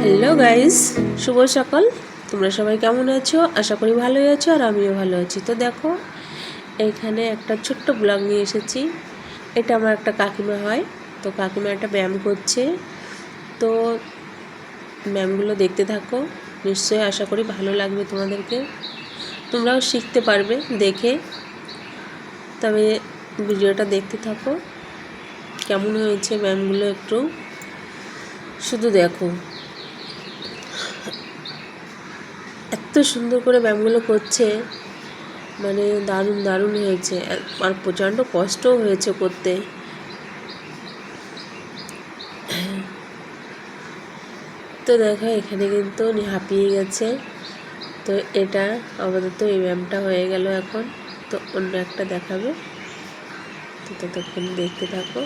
Hello guys শুভ সকাল। তোমরা সবাই কেমন আছো? আশা করি ভালোই আছো আর আমিও ভালো আছি। তো দেখো, এখানে একটা ছোট্ট ব্লগ নিয়ে এসেছি। এটা আমার একটা কাকিমা হয়। তো কাকিমা একটা ব্যায়াম করছে। তো ব্যায়ামগুলো দেখতে থাকো। নিশ্চয়ই আশা করি ভালো লাগবে তোমাদেরকে। তোমরাও শিখতে পারবে দেখে। তবে ভিডিওটা দেখতে থাকো। কেমন হয়েছে ব্যায়ামগুলো একটু শুধু দেখো। এত সুন্দর করে ব্যায়ামগুলো করছে মানে দারুণ দারুণ হয়েছে। আর প্রচণ্ড কষ্টও হয়েছে করতে। তো দেখো, এখানে কিন্তু উনি হাঁপিয়ে গেছে। তো এটা আপাতত এই ব্যায়ামটা হয়ে গেল এখন। তো অন্য একটা দেখাবে। তো ততক্ষণ দেখতে থাকো।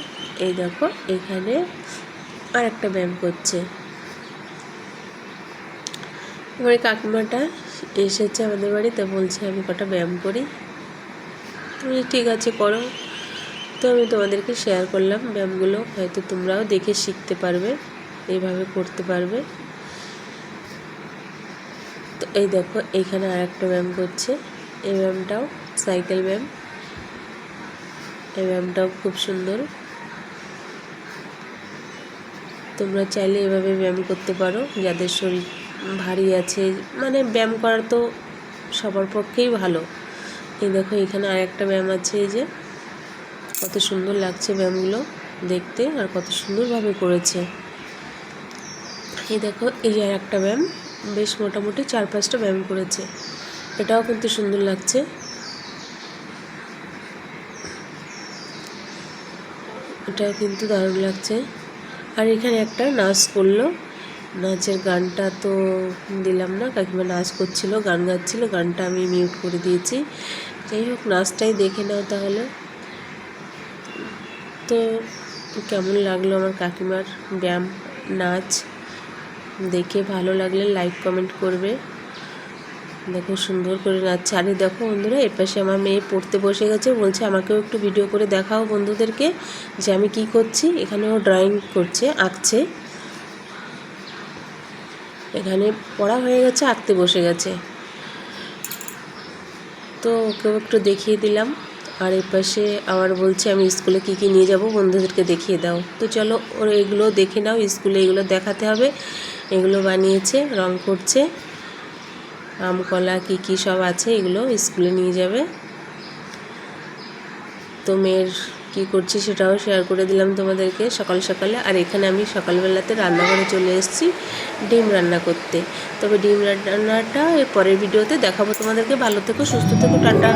এই দেখো, এখানে আর একটা ব্যায়াম করছে। এবারে কাকিমাটা এসেছে আমাদের বাড়িতে বলছে আমি কটা ব্যায়াম করি। তুমি ঠিক আছে, করো। তো আমি তোমাদেরকে শেয়ার করলাম ব্যায়ামগুলো হয়তো তোমরাও দেখে শিখতে পারবে এইভাবে করতে পারবে। তো এই দেখো এইখানে আর একটা ব্যায়াম করছে। এই ব্যায়ামটাও সাইকেল ব্যায়াম। এই ব্যায়ামটাও খুব সুন্দর। তোমরা চাইলে এভাবে ব্যায়াম করতে পারো। যাদের শরীর ভারী আছে মানে ব্যায়াম করা তো সবার পক্ষেই ভালো। এই দেখো, এখানে আর একটা ব্যায়াম আছে এই যে। কত সুন্দর লাগছে ব্যায়ামগুলো দেখতে আর কত সুন্দরভাবে করেছে। এই দেখো, এই যে একটা ব্যায়াম। বেশ মোটামুটি চার পাঁচটা ব্যায়াম করেছে। এটাও কিন্তু সুন্দর লাগছে। এটাও কিন্তু দারুণ লাগছে। আর এখানে একটা নাচ করল। নাচের গানটা তো দিলাম না, কাকিমা নাচ করছিল, গান গাচ্ছিল, গানটা আমি মিউট করে দিয়েছি। যাই হোক, নাচটাই দেখে নাও তাহলে। তো কেমন লাগল আমার কাকিমার ব্যায়াম, নাচ? দেখে ভালো লাগলে লাইক কমেন্ট করবে। দেখো, সুন্দর করে নাচছে। আরে দেখো বন্ধুরা, এর পাশে আমার মেয়ে পড়তে বসে গেছে। বলছে, আমাকেও একটু ভিডিও করে দেখাও বন্ধুদেরকে যে আমি কি করছি। এখানে ও ড্রয়িং করছে, আঁকছে। এখানে পড়া হয়ে গেছে, আঁকতে বসে গেছে। তো ওকেও একটু দেখিয়ে দিলাম। আর এর পাশে আবার বলছে, আমি স্কুলে কি কি নিয়ে যাব বন্ধুদেরকে দেখিয়ে দাও। তো চলো, ওর এগুলো দেখে নাও, স্কুলে এগুলো দেখাতে হবে। এগুলো বানিয়েছে, রং করছে। আম কলা কী কী সব আছে এগুলো স্কুলে নিয়ে যাবে। তো মেয়ের কী করছি সেটাও শেয়ার করে দিলাম তোমাদেরকে সকাল সকালে। আর এখানে আমি সকালবেলাতে রান্নাঘরে চলে এসেছি ডিম রান্না করতে। তবে ডিম রান্নাটা এর পরের ভিডিওতে দেখাবো। তোমাদেরকে ভালো থেকো, সুস্থ থেকো, টাটা।